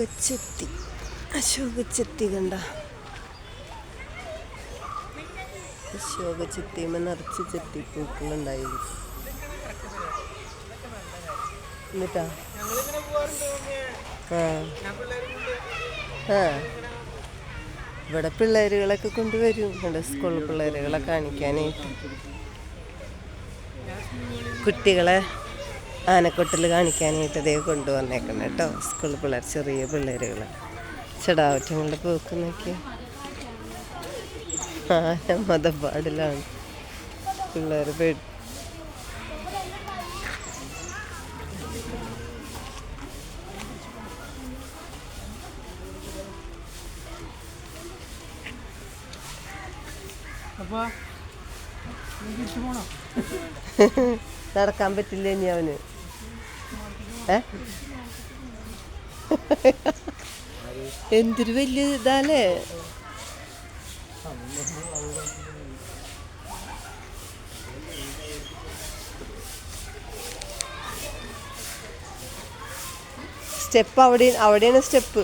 അശോകച്ചെത്തി അശോകച്ചെത്തി കണ്ട. അശോകച്ചെത്തിയുമ്പോ നിറച്ച് ചെത്തിപ്പൂക്കളുണ്ടായിരുന്നു. എന്നിട്ടാ? ആ. ആ. ഇവിടെ പിള്ളേരുകളൊക്കെ കൊണ്ടുവരും. ഇവിടെ സ്കൂൾ പിള്ളേരുകളെ കാണിക്കാനായിട്ട്. കുട്ടികളെ ആനക്കൊട്ടിൽ കാണിക്കാനായിട്ട് ഇതേ കൊണ്ടുവന്നേക്കണം കേട്ടോ. സ്കൂൾ പിള്ളേർ ചെറിയ പിള്ളേരുകൾ ചെടാവറ്റങ്ങളുടെ പോക്ക് നോക്കി ആന മതപ്പാടിലാണ്. പിള്ളേർ പേടി അപ്പോൾ പോണോ? നടക്കാൻ പറ്റില്ല ഇനി അവന്? എന്തൊരു വലിയ ഇതാലേ സ്റ്റെപ്പ് അവിടെ അവിടെയാണ് സ്റ്റെപ്പ്.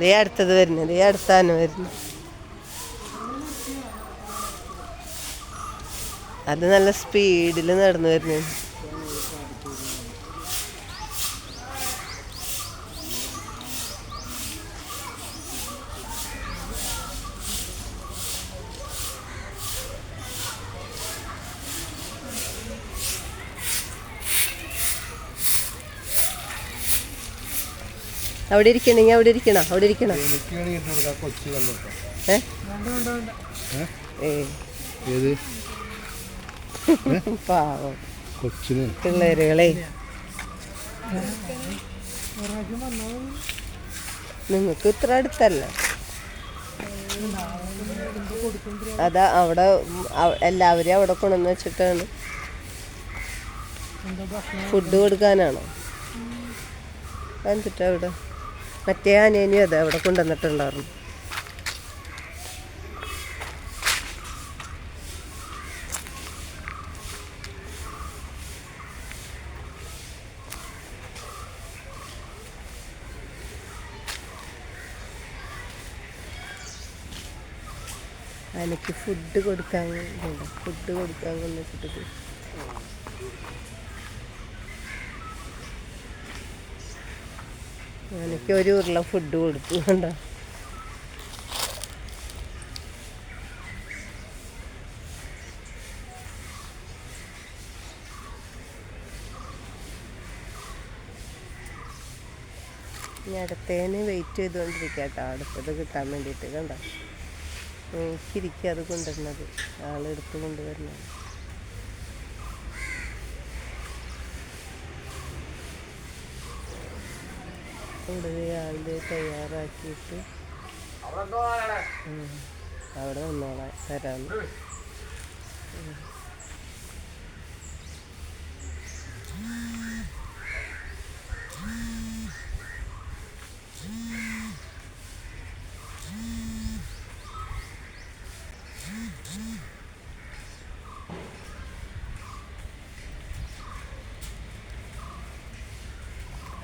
ദേ അടുത്തത് വരുന്നു ദേ അടുത്താണ് വരുന്നു. അത് നല്ല സ്പീഡിൽ നടന്നു വരുന്നു. അവിടെ ഇരിക്കണെങ്കിൽ അവിടെ ഇരിക്കണം? അവിടെ ഇരിക്കണം? പാവം. കൊച്ചിന്. പിള്ളേരുകളെ. നിങ്ങൾക്ക് ഇത്ര അടുത്തല്ല. അതാ അവിടെ എല്ലാവരെയും അവിടെ കൊണ്ടുവന്ന് വെച്ചിട്ടാണ്. ഫുഡ് കൊടുക്കാനാണോ? എന്നിട്ട് അവിടെ. മറ്റേ ആനേനെയും അത് അവിടെ കൊണ്ടുവന്നിട്ടുണ്ടായിരുന്നു ആനയ്ക്ക് ഫുഡ് കൊടുക്കാൻ ഫുഡ് കൊടുക്കാൻ കൊണ്ടുവച്ചിട്ട് എനിക്ക് ഒരു ഉരുള ഫുഡ് കൊടുത്തു കണ്ടോ? ഞാൻ അടുത്തേന് വെയിറ്റ് ചെയ്തുകൊണ്ടിരിക്കുക കേട്ടോ. അടുത്തത് കിട്ടാൻ വേണ്ടിയിട്ട് കണ്ടോ? എനിക്കിരിക്കുക അത് കൊണ്ടുവരുന്നത്. ആളെടുത്ത് കൊണ്ടുവരുന്നത്. കൊണ്ടുപോയി രാവിലെ തയ്യാറാക്കിയിട്ട്. അവിടെ നിന്നോളാം തരാന്ന്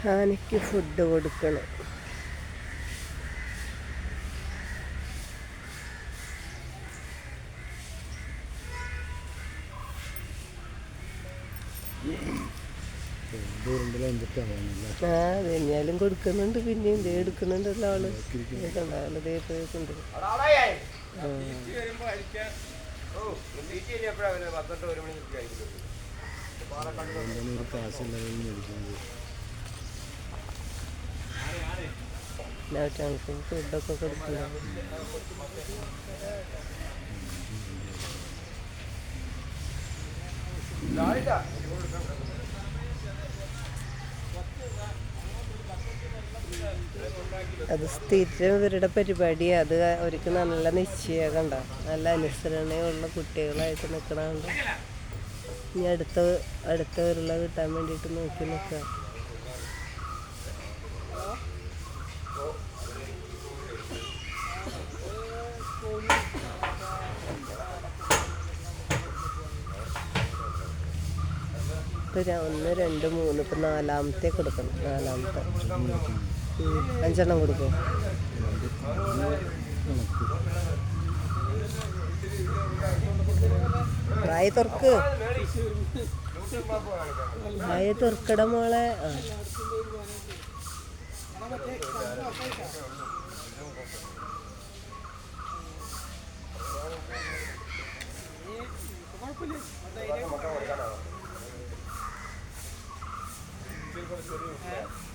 ആനയ്ക്ക് ഫുഡ് കൊടുക്കണം ും. കഴിഞ്ഞാലും കൊടുക്കുന്നുണ്ട് പിന്നെയും ദേ എടുക്കുന്നുണ്ടല്ലോ ആൾ. കണ്ടാൽ ദേ പോയി കൊണ്ട് എന്താണ് ഒരു കാശില്ലാതെ ഫുഡൊക്കെ കൊടുക്കണം അത് സ്ഥിരം ഇവരുടെ പരിപാടിയാണ് അത് അവർക്ക് നല്ല നിശ്ചയ കണ്ട? നല്ല അനുസരണയുള്ള കുട്ടികളായിട്ട് നിൽക്കണുണ്ട് ഇനി അടുത്ത അടുത്തവരുള്ള കിട്ടാൻ വേണ്ടിയിട്ട് നോക്കി നിൽക്കുക. ഇപ്പം ഒന്ന് രണ്ട് മൂന്ന് ഇപ്പം നാലാമത്തെ കൊടുക്കണം. നാലാമത്തെ. അഞ്ചെണ്ണം കൊടുക്കും. വായ തുറക്ക്. വായ തുറക്കട മോളെ. ആ കുഴപ്പമില്ല